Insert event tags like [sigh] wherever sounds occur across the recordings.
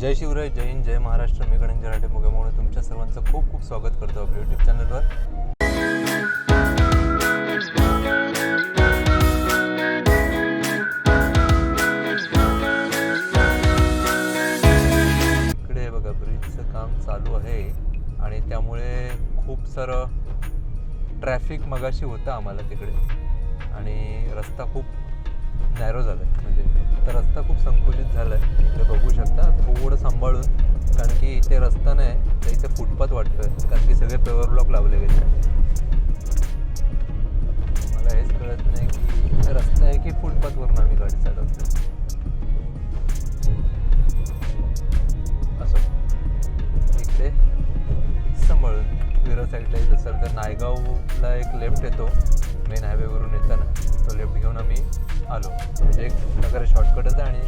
जय शिवराय जय हिंद जय महाराष्ट्र. मी गणेश जराठे मुगेमुळे तुमच्या सर्वांचं खूप खूप स्वागत करतो आपल्या यूट्यूब चॅनलवर इकडे बघा ब्रिजचं काम चालू आहे. आणि त्यामुळे खूप सारं ट्रॅफिक मगाशी होतं आम्हाला तिकडे. आणि रस्ता खूप नॅरो झालं आहे म्हणजे तर रस्ता खूप संकुचित झाला आहे इथे बघू शकता थोडं सांभाळून. कारण की इथे रस्ता नाही तर इथे फुटपाथ वाटतोय. कारण की सगळे पेवर ब्लॉक लावले गेले आलो. म्हणजे एक प्रकारे शॉर्टकटच आहे आणि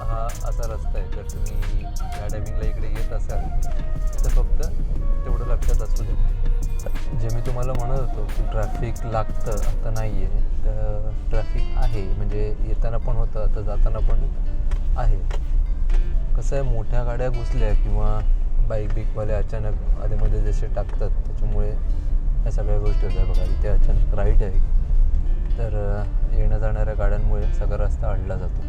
हा असा रस्ता आहे. जर तुम्ही या टायमिंगला इकडे येत असाल तर फक्त तेवढं लक्षात असू दे. जे मी तुम्हाला म्हणत होतो की ट्रॅफिक लागतं आता नाही आहे तर ट्रॅफिक आहे. म्हणजे येताना पण होतं आता जाताना पण आहे. कसं आहे मोठ्या गाड्या घुसल्या किंवा बाईक बिकवाले अचानक आधीमध्ये जसे टाकतात त्याच्यामुळे ह्या सगळ्या गोष्टी होत्या बघा इथे अचानक राईट आहे. तर येण्या जाणाऱ्या गाड्यांमुळे सगळा रस्ता अडला जातो.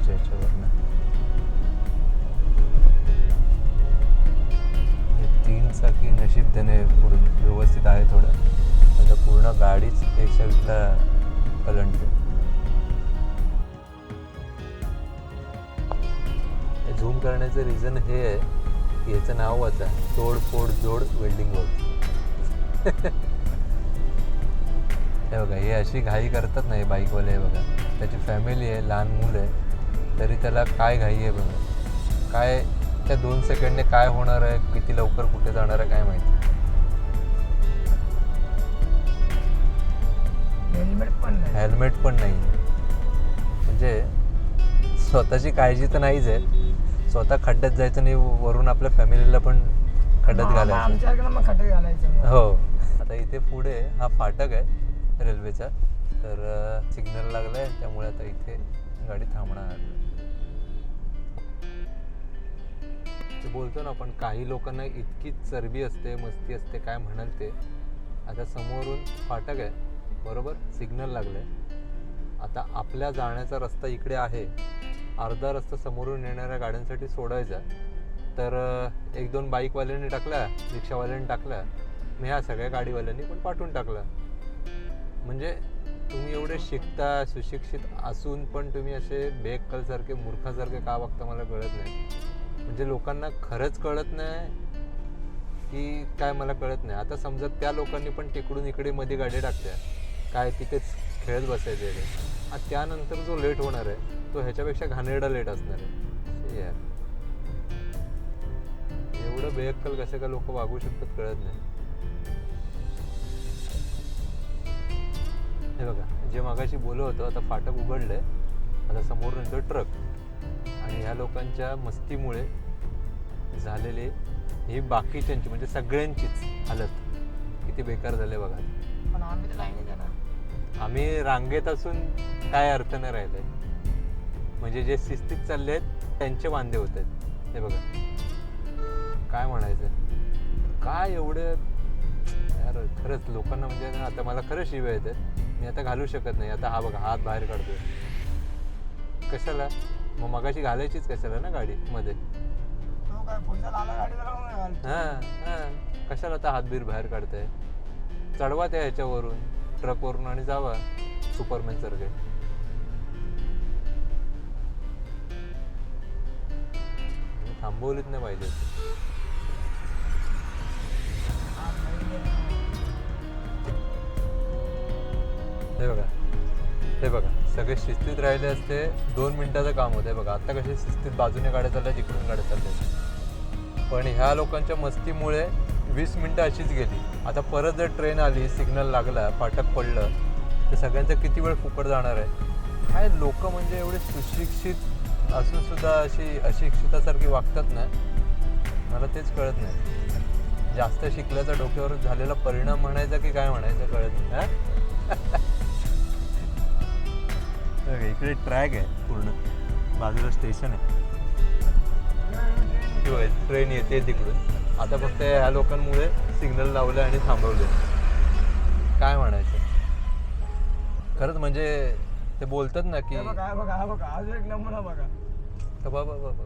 पाहिजे याच्यावरनं. हे तीन चाकी नशीब त्याने पुढून व्यवस्थित आहे थोडं. आता पूर्ण गाडीच एक साईडला कलंडते झूम करण्याचं रिझन हे आहे की याचं नाव वाचा तोड फोड जोड वेल्डिंग वर्क [laughs] हे बघा हे अशी घाई करतात ना हे बाईकवाले हे बघा. त्याची फॅमिली आहे लहान मुलं आहे. तरी त्याला काय घाई आहे बघा. काय त्या दोन सेकंडने काय होणार आहे किती लवकर कुठे जाणार आहे काय माहिती. हेल्मेट पण नाही. हेल्मेट पण नाही. म्हणजे स्वतःची काळजी तर नाहीच आहे. स्वतः खड्ड्यात जायचं नाही वरून आपल्या फॅमिलीला पण खड्ड्यात घालायचं. हो. आता इथे पुढे हा फाटक आहे रेल्वेचा. तर सिग्नल लागला आहे त्यामुळे आता इथे गाडी थांबणार. बोलतो ना पण काही लोकांना इतकी चरबी असते मस्ती असते काय म्हणाल ते. आता समोरून फाटक आहे बरोबर? सिग्नल लागलाय. आता आपल्या जाण्याचा रस्ता इकडे आहे. अर्धा रस्ता समोरून येणाऱ्या गाड्यांसाठी सोडायचा. तर एक दोन बाईकवाल्यांनी टाकला रिक्षावाल्यांनी टाकला मी ह्या सगळ्या गाडीवाल्यांनी पण पाठवून टाकला म्हणजे तुम्ही एवढे शिकता सुशिक्षित असून पण तुम्ही असे बेकलसारखे मूर्खासारखे का वागता मला कळत नाही. म्हणजे लोकांना खरंच कळत नाही की काय मला कळत नाही. आता समजा त्या लोकांनी पण तिकडून इकडे मध्ये गाडी टाकल्या. काय तिथेच खेळत बसायचे आणि त्यानंतर जो लेट होणार आहे तो ह्याच्यापेक्षा घाणेरडा लेट असणार आहे. यार. एवढं बेअक्कल कसे का लोक वागू शकतात कळत नाही. हे बघा जे मागाशी बोलत होतो आता फाटक उघडलंय. आता समोरून येतो ट्रक आणि ह्या लोकांच्या मस्तीमुळे झालेले ही बाकीच्यांची म्हणजे सगळ्यांचीच हालत किती बेकार झाले बघा. पण आम्ही तर रांगेत असून काय अर्थ नाही राहिलाय म्हणजे जे शिस्तीत चालले आहेत त्यांचे वांदे होत आहेत. हे बघा. काय म्हणायचं काय एवढं? यार खरंच लोकांना म्हणजे आता मला खरंच शिव्या येतात मी आता घालू शकत नाही. आता हा बघा हात बाहेर काढतोय. कशाला? मग मगाशी घालायचीच कशाला ना गाडी मध्ये? हा कशाला आता हातबीर बाहेर काढताय? चढवा त्या ह्याच्यावरून ट्रकवरून आणि जावा सुपरमॅन सारखे. आणि थांबवलीच नाही पाहिजे. हे बघा. हे बघा सगळे शिस्तीत राहिले असते दोन मिनिटाचं काम होतं बघा. आता कसे शिस्तीत बाजूने गाड्या चालल्या जिकडून गाड्या चालल्या. पण ह्या लोकांच्या मस्तीमुळे वीस मिनटं अशीच गेली. आता परत जर ट्रेन आली सिग्नल लागला फाटक पडलं तर सगळ्यांचा किती वेळ फुकट जाणार आहे? काय लोक म्हणजे एवढे सुशिक्षित असून सुद्धा अशी अशिक्षितासारखी वागतात ना? मला तेच कळत नाही. जास्त शिकल्याचा डोक्यावर झालेला परिणाम म्हणायचा की काय म्हणायचं कळत नाही [laughs] इकडे ट्रॅक आहे पूर्ण. बाजूला स्टेशन आहे. किंवा ट्रेन येते तिकडून. आता फक्त ह्या लोकांमुळे सिग्नल लावले आणि थांबवले. काय म्हणायचं? खरंच म्हणजे ते बोलतात ना की हे बघा हा बघा हा एक बघा. बाबा बाबा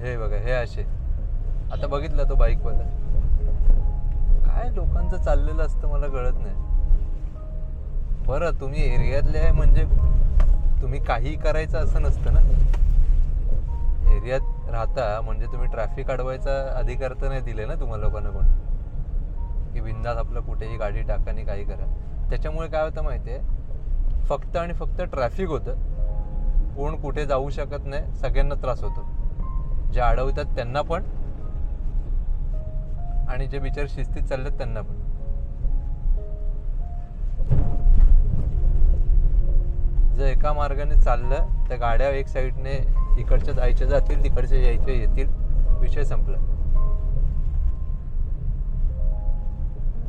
हे बघा हे असे. आता बघितलं तो बाईकवाला काय लोकांचं चाललेलं असतं मला कळत नाही. बरं तुम्ही एरियातले आहे म्हणजे तुम्ही काही करायचं असं नसतं ना? एरियात राहता म्हणजे तुम्ही ट्रॅफिक अडवायचा अधिकार तर नाही दिले ना तुम्हाला लोकांना कोण? की बिंदास आपलं कुठेही गाडी टाका आणि काही करा. त्याच्यामुळे काय होतं माहिती आहे? फक्त आणि फक्त ट्रॅफिक होतं. कोण कुठे जाऊ शकत नाही सगळ्यांना त्रास होतो. जे अडवतात त्यांना पण आणि जे बिचार शिस्तीत चाललेत त्यांना पण. जर एका मार्गाने चाललं तर गाड्या एक साईडने इकडच्या जायच्या जातील तिकडच्या यायचे येतील. विषय संपला.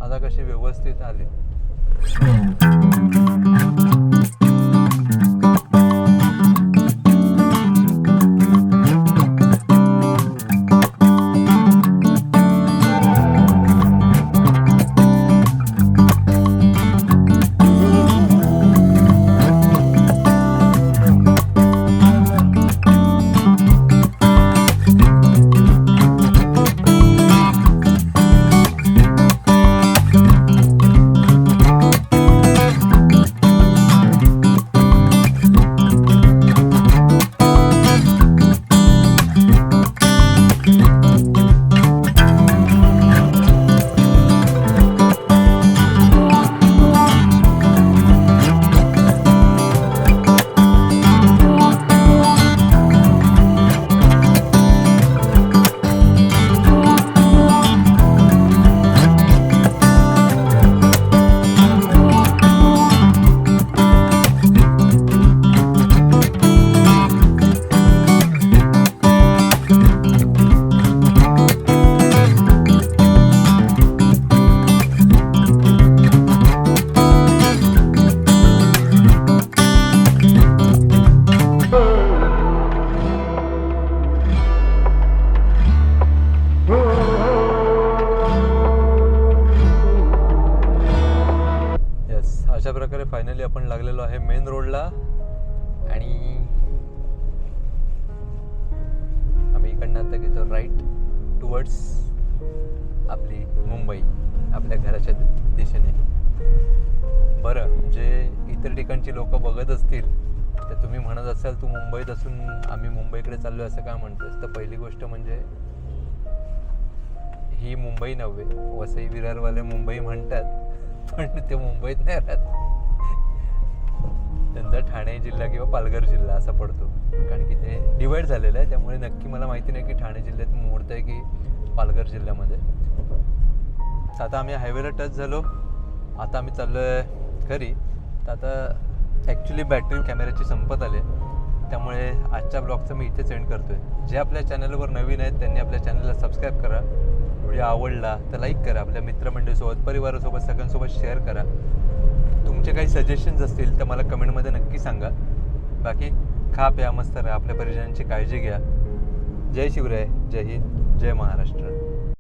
आता कशी व्यवस्थित आली? अशा प्रकारे फायनली आपण लागलेलो आहे मेन रोडला आणि आम्ही इकडनं आता घेतो राईट टुवर्ड्स आपली मुंबई आपल्या घराच्या दिशेने. बरं जे इतर ठिकाणची लोक बघत असतील तर तुम्ही म्हणत असाल तू मुंबईत असून आम्ही मुंबईकडे चाललो असं काय म्हणतोस तर पहिली गोष्ट म्हणजे ही मुंबई नव्हे वसई विरारवाले मुंबई म्हणतात. पण ते मुंबईत नाही राहत. त्यांचा ठाणे जिल्हा किंवा पालघर जिल्हा असा पडतो. कारण की ते डिवाईड झालेलं आहे. त्यामुळे नक्की मला माहिती नाही की ठाणे जिल्ह्यात मोडतं आहे की पालघर जिल्ह्यामध्ये. तर आता आम्ही हायवेला टच झालो. आता आम्ही चाललो आहे घरी. तर आता ॲक्च्युली बॅटरी कॅमेऱ्याची संपत आली त्यामुळे आजच्या ब्लॉगचं मी इथेच सेंड करतो आहे जे आपल्या चॅनलवर नवीन आहेत त्यांनी आपल्या चॅनलला सबस्क्राईब करा. व्हिडिओ आवडला तर लाईक करा. आपल्या मित्रमंडळीसोबत परिवारासोबत सगळ्यांसोबत शेअर करा. तुमचे काही सजेशन्स असतील तर मला कमेंटमध्ये नक्की सांगा. बाकी खा प्या मस्त राहा. आपल्या परिजनांची काळजी घ्या. जय शिवराय. जय हिंद. जय महाराष्ट्र.